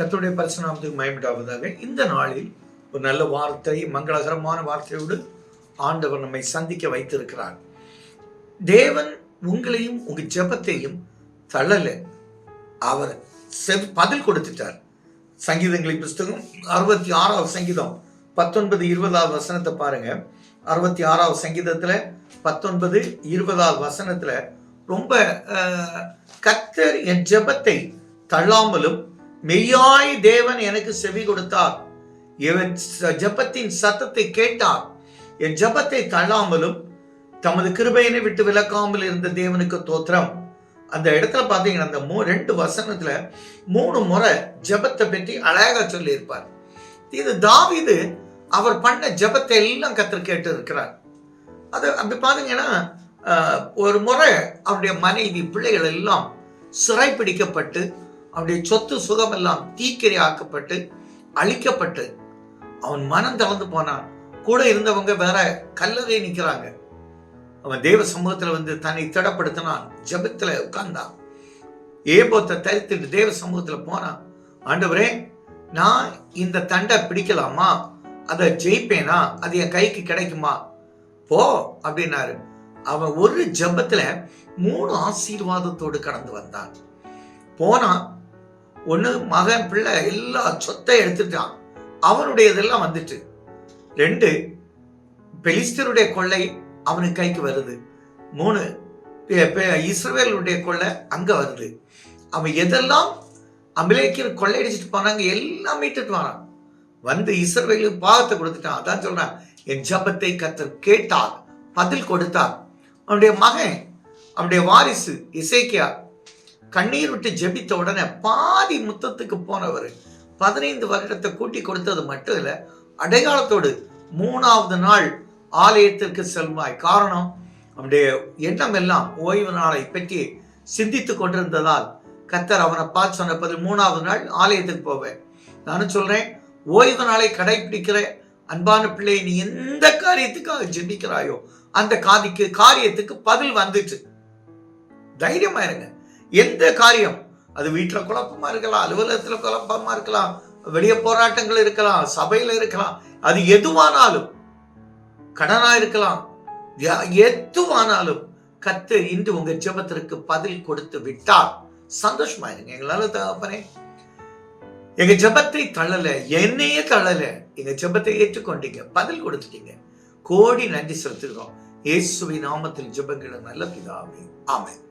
கத்தோடைய பரிசுநாமத்துக்கு மயமிடாவதாக இந்த நாளில் ஒரு நல்ல வார்த்தை மங்களகரமான வார்த்தையோடு ஆண்டவர் நம்மை சந்திக்க வைத்திருக்கிறார். தேவன் உங்களையும் உங்க ஜெபத்தையும் தள்ளல. அவர் பதில் கொடுத்துட்டார். சங்கீதங்களின் புஸ்தகம் அறுபத்தி ஆறாவது சங்கீதம் பத்தொன்பது இருபதாவது வசனத்தை பாருங்க. அறுபத்தி ஆறாவது சங்கீதத்துல பத்தொன்பது இருபதாவது வசனத்துல ரொம்ப கத்தர் என் ஜெபத்தை தள்ளாமலும் மெய்யாய் தேவன் எனக்கு செவி கொடுத்தார். இவன் ஜபத்தின் ஜெபத்தின் சத்தத்தை கேட்டார். என் ஜெபத்தை தள்ளாமலும் தமது கிருபையினை விட்டு விலக்காமல் இருந்த தேவனுக்கு தோத்திரம் அந்த இடத்துல பார்த்தீங்கன்னா அந்த மூ ரெண்டு வசனத்துல மூணு முறை ஜெபத்தை பற்றி அழகா சொல்லியிருப்பார். இது தாவிது அவர் பண்ண ஜெபத்தை எல்லாம் கத்தர் கேட்டு இருக்கிறார் அது அப்படி பார்த்தீங்கன்னா ஒரு முறை அவருடைய மனைவி பிள்ளைகள் எல்லாம் சிறைப்பிடிக்கப்பட்டு அவனுடைய சொத்து சுகம் எல்லாம் தீக்கிரை ஆக்கப்பட்டு அழிக்கப்பட்டு அவன் மனம் தளர்ந்து போனான். கூட இருந்தவங்க வேற கல்லறை நிற்கிறாங்க அவன் தேவ சமூகத்தில் வந்து தன்னை திடப்படுத்தினான் ஜபத்தில் உட்கார்ந்தான். ஏபோத்தை தரித்துட்டு தேவ சமூகத்தில் போனான். ஆண்டவரே நான் இந்த தண்டை பிடிக்கலாமா? அதை ஜெயிப்பேனா? அது என் கைக்கு கிடைக்குமா? போ அப்படின்னாரு. அவன் ஒரு ஜெபத்துல மூணு ஆசீர்வாதத்தோடு கடந்து வந்தான். போனான் ஒன்று மகன் பிள்ளை எல்லா சொத்தை எடுத்துட்டான். அவனுடையதெல்லாம் வந்துட்டு. ரெண்டு பெலிஸ்தருடைய கொள்ளை அவனுக்கு கைக்கு வருது. மூணு இஸ்ரேலுடைய கொள்ளை அங்கே வருது. அவன் எதெல்லாம் அமலேக்கியர் கொள்ளையடிச்சிட்டு போனாங்க எல்லாம் மீட்டுட்டு வரான். வந்து இஸ்ரேலுக்கு பாவத்தை கொடுத்துட்டான். அதான் சொல்றான் என் ஜபத்தை கத்தர் கேட்டார் பதில் கொடுத்தார். அவனுடைய மகன் அவனுடைய வாரிசு இசைக்கியா கண்ணீர் விட்டு ஜெபித்த உடனே பாதி முத்தத்துக்கு போனவர் பதினைந்து வருடத்தை கூட்டி கொடுத்தது மட்டும் இல்லை அடையாளத்தோடு மூணாவது நாள் ஆலயத்திற்கு செல்வாய். காரணம் அவனுடைய எண்ணம் எல்லாம் ஓய்வு நாளை பற்றி சிந்தித்து கொண்டிருந்ததால் கத்தர் அவனை பார்த்து சொன்ன மூணாவது நாள் ஆலயத்துக்கு போவேன். நானும் சொல்றேன் ஓய்வு நாளை கடைபிடிக்கிற அன்பான பிள்ளை நீ எந்த காரியத்துக்காக ஜெபிக்கிறாயோ அந்த காதிக்கு காரியத்துக்கு பதில் வந்துச்சு. தைரியமா இருங்க. எந்த காரியம்? அது வீட்டில் குழப்பமா இருக்கலாம் அலுவலகத்தில் குழப்பமா இருக்கலாம் வெளிய போராட்டங்கள் இருக்கலாம் சபையில் இருக்கலாம். அது எதுவானாலும் கடனா இருக்கலாம் யா- எதுவானாலும் கத்து இன்று உங்க ஜெபத்திற்கு பதில் கொடுத்து விட்டார். சந்தோஷமா இருங்க எங்களால தகப்பனே. எங்க ஜெபத்தை தள்ளல என்னையே தள்ளல. எங்க ஜெபத்தை ஏற்றுக்கொண்டீங்க பதில் கொடுத்துட்டீங்க. கோடி நன்றி செலுத்துகிறோம். இயேசுவின் நாமத்தில் ஜெபங்களை நல்ல பிதாவே. ஆமென்.